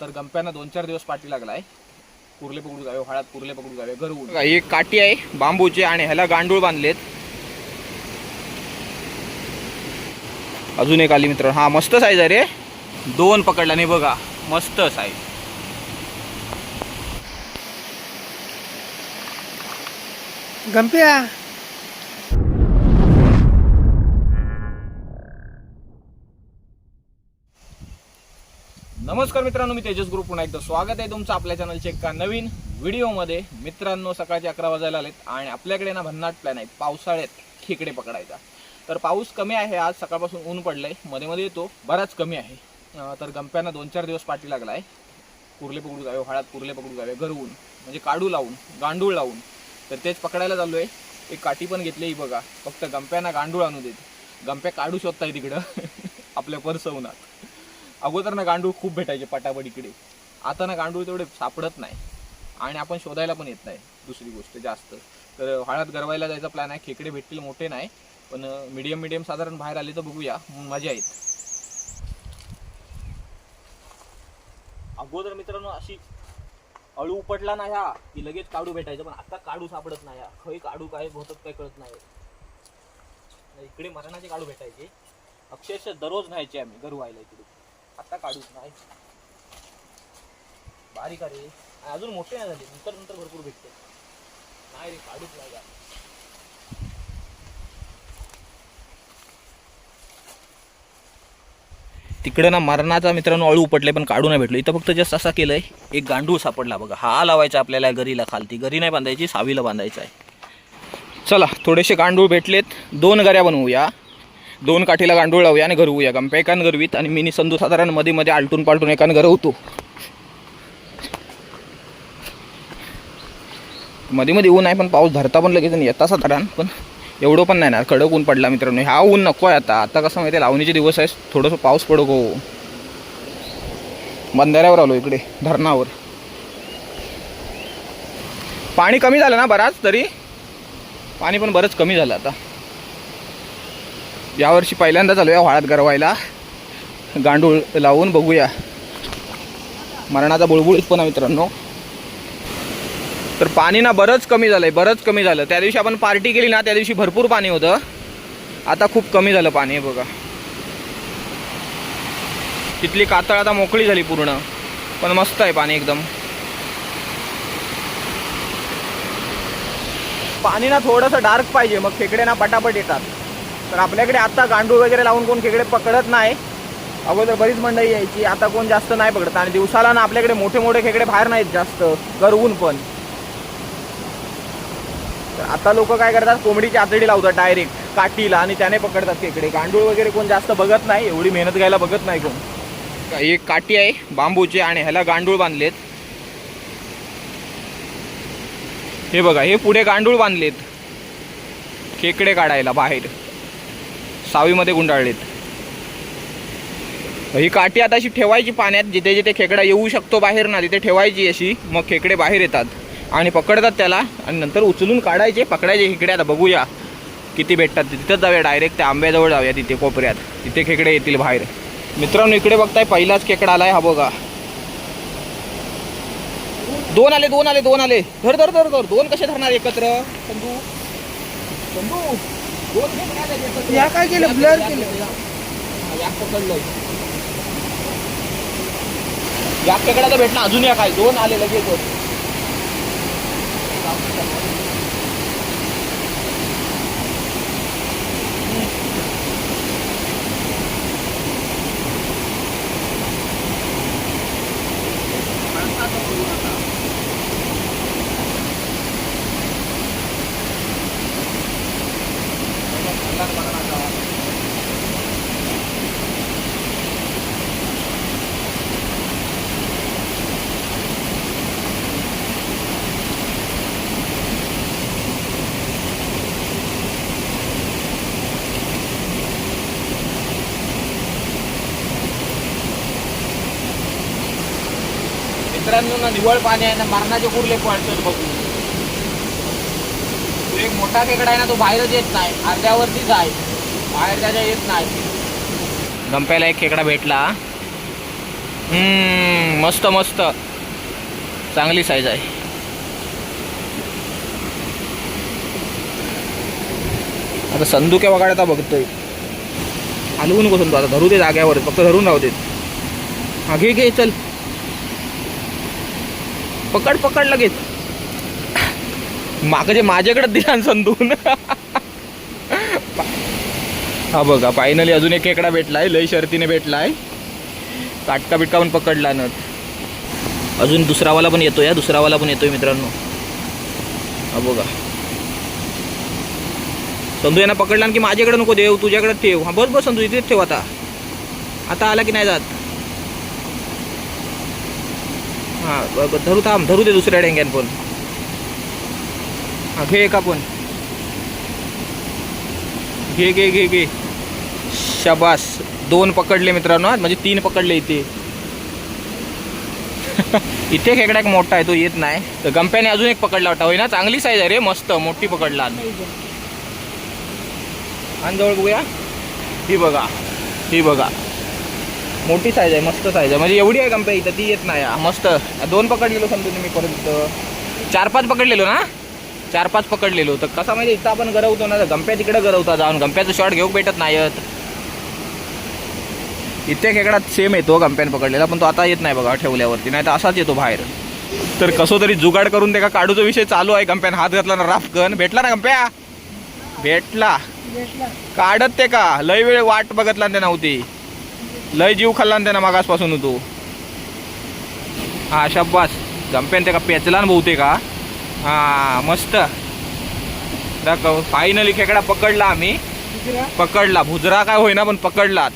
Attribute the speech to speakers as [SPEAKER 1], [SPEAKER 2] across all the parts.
[SPEAKER 1] तर गंप्यानं दोन चार दिवस पाठी लागलाय. कुर्ले पकडू जावे हळात कुर्ले पकडू जावे गरवून
[SPEAKER 2] बघा, ही काठी आहे बांबूची आणि ह्याला गांडूळ बांधलेत. अजून एक आली मित्र हा मस्त साईज आहे रे. दोन पकडला नाही बघा. मस्त साईज
[SPEAKER 3] गंप्या
[SPEAKER 1] नमस्कार मित्रांनो मी तेजस ग्रुप. पुन्हा एकदा स्वागत आहे तुमचं आपल्या चॅनलच्या एका नवीन व्हिडिओमध्ये मित्रांनो सकाळचे अकरा वाजायला आलेत आणि आपल्याकडे ना भन्नाट प्लॅन आहे पावसाळ्यात खेकडे पकडायचा. तर पाऊस कमी आहे आज सकाळपासून ऊन पडलंय. मध्ये मध्ये येतो बराच कमी आहे. तर गंप्यांना दोन चार दिवस पाठी लागला आहे कुर्ले पकडू जावे हळात कुर्ले पकडू जावे घरवून म्हणजे काढू लावून गांडूळ लावून. तर तेच पकडायला चाललो आहे एक काठी पण घेतली ही बघा. फक्त गंप्यांना गांडूळ आणू देत. गंप्या काढू शकताय तिकडं. आपल्या परसवनात. अगोदर ना गांडूळ खूप भेटायचे पटापट इकडे आता ना गांडूळ तेवढे सापडत नाही. आणि आपण शोधायला पण येत नाही दुसरी गोष्ट जास्त. तर हळद गरवायला जायचा प्लॅन आहे. खेकडे भेटतील मोठे नाही. पण मिडियम मिडियम साधारण बाहेर आले तर बघूया. मजा येत अगोदर मित्रांनो अशी अळू उपटला ना ह्या की लगेच काढू भेटायचं. पण आता काढू सापडत नाही खय काढू काय होतात काय कळत नाही. इकडे मरणाचे काढू भेटायचे. अक्षरशः दररोज न्हायचे आम्ही गरवायला इकडे. आता काढू नाही. बारीक अरे अजून मोठे नाही झाले. नंतर नंतर भरपूर भेटते. नाही रे काढूच नाही यार.
[SPEAKER 2] तिकडे ना मरणाचा मित्रांनो अळू उपटले पण काढू नाही भेटलो. इथं फक्त जस्ट असा केलंय एक गांडूळ सापडला बघा. हा लावायचा आपल्याला गरीला खालती. गरी नाही बांधायची सावीला बांधायचा आहे. चला थोडेसे गांडूळ भेटलेत. दोन गऱ्या बनवूया. दोन काठीला गांडूळ लावूया आणि गरवूया गंप्या एकान गरवीत आणि मिनी संधू साधारणमध्ये मध्ये आलटून पालटून एकान गरवतो मध्ये मध्ये ऊन आहे पण पाऊस धरता पण लगेच येता साधारण पण एवढं पण नाही ना. कडक ऊन पडला मित्रांनो. हा ऊन नको आहे आता. आता कसं माहिती आहे लावणीचे दिवस आहे थोडंसं पाऊस पडो गो. बंधाऱ्यावर आलो इकडे धरणावर. पाणी कमी झालं ना बराच तरी? पाणी पण बरंच कमी झालं आता. यावर्षी पहिल्यांदा चालूया आहे वाळात गरवायला. गांडूळ लावून बघूया. मरणाचा बुळबुळीतपणा मित्रांनो. तर पाणी ना बरंच कमी झालं आहे बरंच कमी झालं. त्या दिवशी आपण पार्टी केली ना त्या दिवशी भरपूर पाणी होतं. आता खूप कमी झालं पाणी बघा. तिथली कातळ आता मोकळी झाली पूर्ण पण मस्त आहे पाणी एकदम. पाणी ना थोडंसं डार्क पाहिजे मग खेकडे ना पटापट येतात. तर आपल्याकडे आता गांडूळ वगैरे लावून कोण खेकडे पकडत नाही. अगोदर बरीच मंडळी यायची आता कोण जास्त नाही पकडत. आणि दिवसाला ना आपल्याकडे मोठे मोठे खेकडे बाहेर नाहीत जास्त गरवून पण. तर आता लोक काय करतात कोंबडीची आतडी लावतात डायरेक्ट काठीला आणि त्याने पकडतात खेकडे. गांडूळ वगैरे कोण जास्त बघत नाही एवढी मेहनत घ्यायला बघत नाही कोण. एक काठी आहे बांबूची आणि ह्याला गांडूळ बांधलेत. हे बघा हे पुढे गांडूळ बांधलेत. खेकडे काढायला बाहेर. सावीमध्ये गुंडाळलेत. ही काठी आता अशी ठेवायची पाण्यात जिथे जिथे खेकडा येऊ शकतो बाहेर ना तिथे ठेवायची अशी. मग खेकडे बाहेर येतात आणि पकडतात त्याला आणि नंतर उचलून काढायचे पकडायचे. खेकडे आता बघूया किती भेटतात. तिथंच जाऊया डायरेक्ट त्या आंब्याजवळ जाऊया तिथे कोपऱ्यात. तिथे खेकडे येतील बाहेर. मित्रांनो इकडे बघताय पहिलाच खेकडा आलाय हा बघा. दोन आले दोन आले दोन आले. धर धर धर धर. दोन कसे धरणार एकत्र? चंदू. चंदू.
[SPEAKER 3] या काय केलं? ब्लर केलं.
[SPEAKER 1] या पकडलं या खेकडा तर भेटला अजून या काय? दोन आले लगेच मित्रांनो ना निवळ पाणी आहे ना मरणाचे कुर्ले पडतात बघू. तो एक मोठा खेकडा आहे ना तो बाहेरच येत नाही. अर्ध्यावरतीच आहे. बाहेर त्याच्या येत नाही.
[SPEAKER 2] गंप्याला एक खेकडा भेटला. हम्म, मस्त मस्त. चांगली साईज आहे. आता संदुक्या वगैरे आता बघतोय. हलवू नको संदू आता धरू दे जाग्यावर फक्त धरून राहू देत. हा घे घे चल. पकड पकड लगेच. माग जे माझ्याकडे दिला संतून हा बघा फायनली अजून एक खेकडा भेटलाय लय शर्तीने भेटलाय. काटका बिटका पण पकडला ना अजून दुसरावाला पण येतोय या दुसरावाला पण येतोय मित्रांनो. हा बघा. संधू यांना पकडला की माझ्याकडे नको देव तुझ्याकडे ठेव. हा बस बस संधू इथेच ठेव आता. आता आला की नाही जात? हा धरू थांब धरू दे दुसऱ्या डेंग्यान पण. हां घे का पण. घे घे घे घे. शबास. दोन पकडले मित्रांनो म्हणजे तीन पकडले इथे. इथे खेकडा एक मोठा आहे तो येत नाही. तर गंप्याने अजून एक पकडला होता होय ना चांगली साईज आहे रे मस्त मोठी पकडला आणि जवळ बघूया. ही बघा ही बघा. मोठी साईज आहे मस्त साईज आहे. म्हणजे एवढी आहे गंप्या इथं? ती येत नाही. मस्त. दोन पकडलेलो समजून मी परत. चार पाच पकडलेलो ना? चार पाच पकडलेलो तर कसा म्हणजे इथं आपण गरवतो ना गंप्या तिकडे गरवता जाऊन. गंप्याचं शॉट घेऊ भेटत नाहीत इथे खेकडा सेम येतो गंप्याने पकडलेला पण तो आता येत नाही बघा ठेवल्यावरती. नाही तर असाच येतो बाहेर. तर कसं तरी जुगाड करून ते का काढूचा विषय चालू आहे गंप्याने हात घातला ना राफकन भेटला ना गंप्या? भेटला. काढत ते का? लय वेळ वाट बघतला ना ते नव्हती. लय जीव खाल्ला ना त्यानं मागासपासून तू. हा शब्बास गंप्यान ते का पेचला ना बहुते का हा मस्त. दाखव फायनली खेकडा पकडला आम्ही. पकडला. भुजरा काय होईना पण पकडलाच.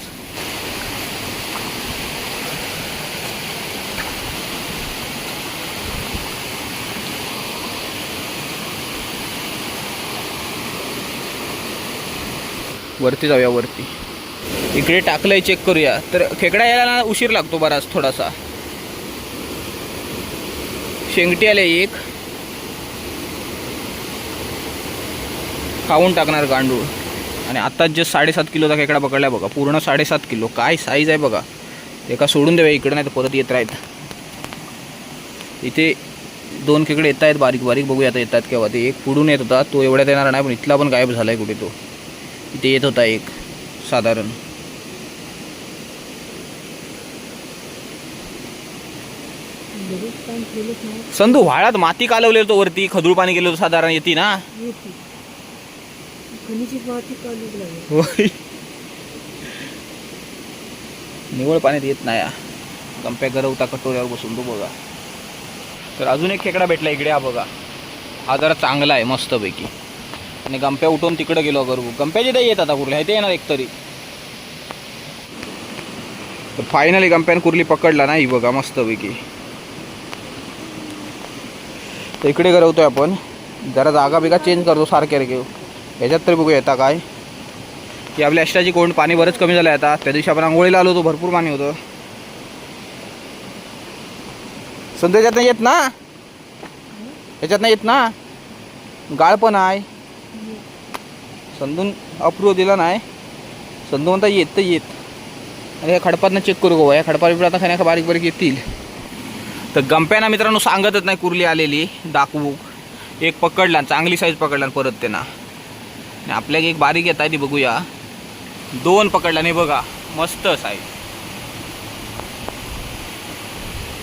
[SPEAKER 2] वरती जाऊया वरती. इकडे टाकलंय चेक करूया. तर खेकडा यायला ना उशीर लागतो बराच थोडासा. शेंगटी आले एक. खाऊन टाकणार गांडूळ. आणि आत्ताच जे साडेसात किलोचा खेकडा पकडला बघा पूर्ण साडेसात किलो. काय साईज आहे बघा. एका सोडून देऊया इकडं नाही तर परत येत राहत. इथे दोन खेकडे येत आहेत बारीक बारीक बघूया आता येतात केव्हा. ते एक पुढून येत होता तो एवढ्यात येणार नाही पण इथला पण गायब झाला आहे कुठे तो. इथे येत होता एक. साधारण. संधू व्हाळात माती कालवले होतो वरती खदूळ पाणी गेलं होतं साधारण येते ना? होय. निवळ पाण्यात येत नाही. हा. गंप्या गरवता कटोऱ्यावर बसून तो बघा. तर अजून एक खेकडा भेटला इकडे हा बघा. हा जरा चांगला आहे मस्तपैकी. आणि गंप्या उठून तिकडे गेलो करू गंप्याचे ते येत आता कुर्ले. ते येणार एकतरी. तर फायनली गंप्यान कुर्ली पकडला नाही बघा मस्तपैकी. तर इकडे गरवतोय आपण. जरा जागा बिगा चेंज करतो सारखे रे याच्यात ह्याच्यात तरी बघू येता काय. की आपल्या अष्टाची कोंड पाणी बरंच कमी झालं आता. त्या दिवशी आपण आंघोळीला आलो होतो भरपूर पाणी होतं. संध्याच्यात नाही येत ना? याच्यात नाही येत ना? गाळ पण आहे. संधून अप्रूव्ह दिला नाही. संधू म्हणता येत तर येत. आणि ह्या खडपातनं चेक करू गो. या खडपा बिडपा आता खाण्या बारीक बारीक येतील. तर गंप्याना मित्रांनो सांगतच नाही कुर्ली आलेली. दाखवू. एक पकडला चांगली साईज पकडला परत त्यांना. आणि आपल्याला एक बारीक येत आहे ती बघूया. दोन पकडला नाही बघा. मस्त साईज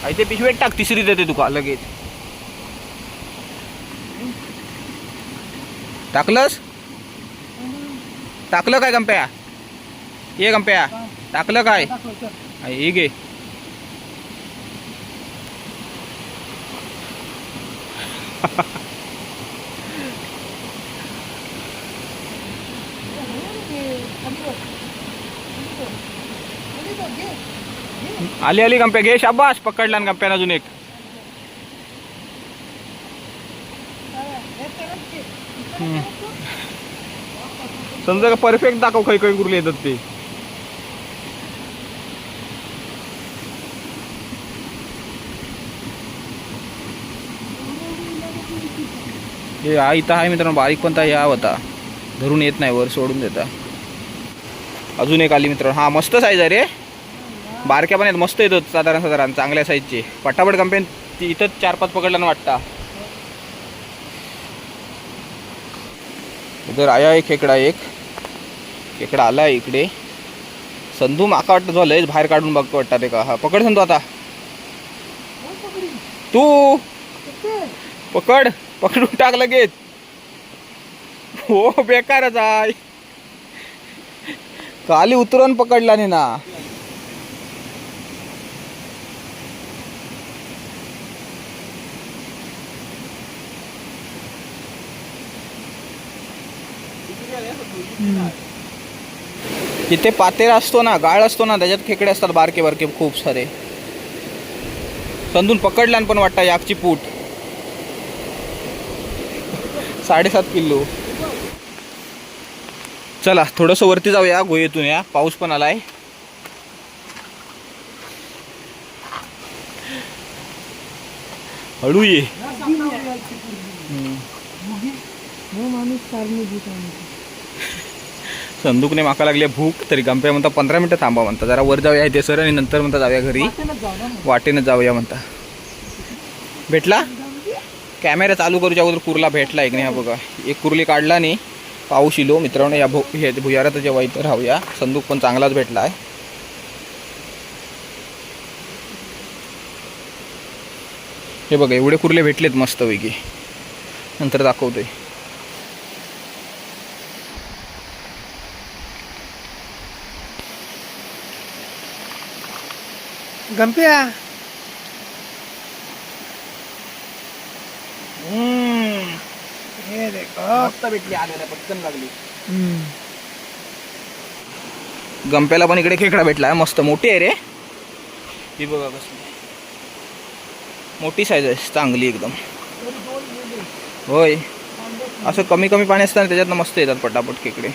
[SPEAKER 2] आई ते पिशवेत टाक. तिसरी देते तुका लगेच. टाकलंस? टाकलं काय गंप्या? ये गंप्या टाकलं काय? हे आली आली गंप्या घे शाबास पकडला गंप्यानं अजून एक. समजा का परफेक्ट दाखव खै काही कुरले येतात ते. हे हा इथं आहे मित्रांनो बारीक पण या होता. धरून येत नाही वर सोडून देता. अजून एक आली मित्रांनो. हा मस्त साईज आहे रे. बारक्या पण आहेत मस्त येतो साधारण साधारण चांगल्या साईजचे पटापट कंपेन इथंच चार पाच पकडल्यानं वाटतं. इधर आया एक खेकडा एक। खेकडा आला इकडे। संधू माका वाटतं झालंय बाहेर काढून बघ वाटतं ते का. हा पकड संधू आता. तू! पकड. पकडून टाक लगेच. हो बेकारच आहे खाली उतरून पकडला नाही ना. तिथे पातेरा असतो ना गाळ असतो ना त्याच्यात खेकडे असतात बारके बारके खूप सारे संधून पकडला पण वाटतं याकची पूट साडेसात किलो चला थोडंसं वरती जाऊया गोयेतून या पाऊस पण आलाय हळू ये संदूकने माका लागली भूक तरी गंप्या म्हणता पंधरा मिनटं थांबा म्हणता जरा वर जाऊया इथे सर आणि नंतर म्हणता जाऊया घरी. वाटेनं जाऊया म्हणता. भेटला? कॅमेरा चालू करूच्या अगोदर कुर्ला भेटला एक नाही हा बघा. एक कुर्ली काढला नाही पाऊस इलो. मित्रांनो या भो हे भुयारात जेव्हा इथं राहूया संदूक पण चांगलाच भेटला आहे हे बघा एवढे कुर्ले भेटलेत मस्तपैकी. नंतर दाखवतोय.
[SPEAKER 3] गंप्या. हे देखो.
[SPEAKER 2] मस्त भेटली आलेल्या पटकन लागली. गंप्याला पण इकडे खेकडा भेटला मस्त. मोठी आहे रे. ही बघा कसली. मोठी साईज आहे चांगली एकदम. होय. असं कमी कमी पाणी असतं ना त्याच्यातनं मस्त येतात पटापट खेकडे.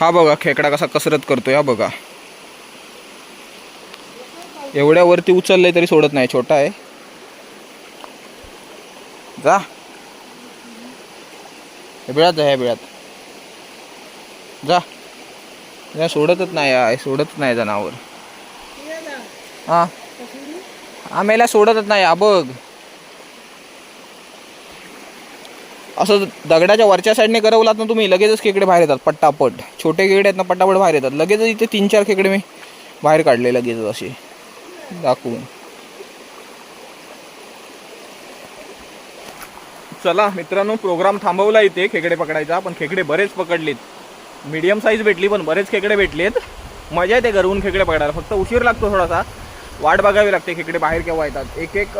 [SPEAKER 2] हा बघा खेकडा कसा कसरत करतोय हा बघा. एवढ्या वरती उचललंय तरी सोडत नाही छोटा आहे. जा. हे बिळात जा ह्या बिळात. जा. जा सोडतच नाही आहे सोडतच नाही जनावर. हा. आम्हाला सोडतच नाही आ बघ. असं दगडाच्या वरच्या साईडने करवलात ना तुम्ही लगेचच खेकडे बाहेर येतात पट्टापट. छोटे खेकडे आहेत ना पट्टापट बाहेर येतात. लगेचच इथे तीन चार खेकडे मी बाहेर काढले लगेचच असे. दाखवून. चला मित्रांनो प्रोग्राम थांबवला इथे खेकडे पकडायचा पण खेकडे बरेच पकडलेत. मीडियम साईज भेटली पण बरेच खेकडे भेटलेत. मजा येते घरून खेकडे पकडायला. फक्त उशीर लागतो थोडासा. वाट बघावी लागते खेकडे बाहेर केव्हा येतात. एक एक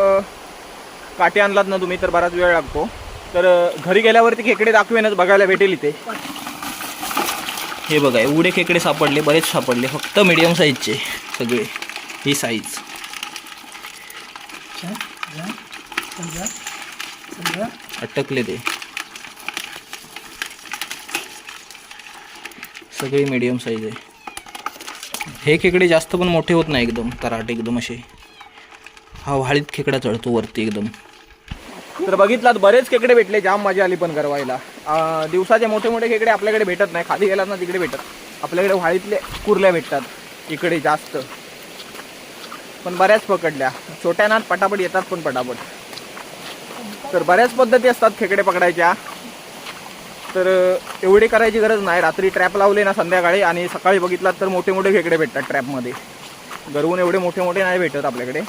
[SPEAKER 2] काटे आणलात ना तुम्ही तर बराच वेळ लागतो. तर घरी गेल्यावरती खेकडे दाखवेनच बघायला भेटेल इथे. हे बघा एवढे खेकडे सापडले बरेच सापडले फक्त मीडियम साईजचे सगळे. ही साईज अटकले ते. सगळे मीडियम साईज आहे. हे खेकडे जास्त पण मोठे होत नाही एकदम तराट एकदम असे. हा व्हाळीत खेकडा चढतो वरती एकदम. तर बघितलात बरेच खेकडे भेटले जाम मजा आली पण गरवायला. अं, दिवसाचे मोठे मोठे खेकडे आपल्याकडे भेटत नाही खाली गेलात ना तिकडे भेटत. आपल्याकडे व्हाळीतले कुर्ल्या भेटतात इकडे जास्त. पण बऱ्याच पकडल्या. छोट्या नात पटापट येतात पण पटापट. तर बऱ्याच पद्धती असतात खेकडे पकडायच्या. तर एवढी करायची गरज नाही. रात्री ट्रॅप लावले ना संध्याकाळी आणि सकाळी बघितलात तर मोठे मोठे खेकडे भेटतात ट्रॅपमध्ये गरवून एवढे मोठे मोठे नाही भेटत आपल्याकडे.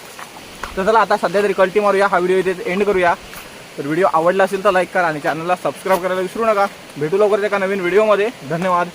[SPEAKER 2] तर चला आता सध्या तरी कल्टी मारूया. हा व्हिडिओ इथे एंड करूया. तर व्हिडिओ आवडला असेल तर लाईक करा आणि चॅनलला सबस्क्राईब करायला विसरू नका. भेटू लवकर एका नवीन व्हिडिओमध्ये धन्यवाद.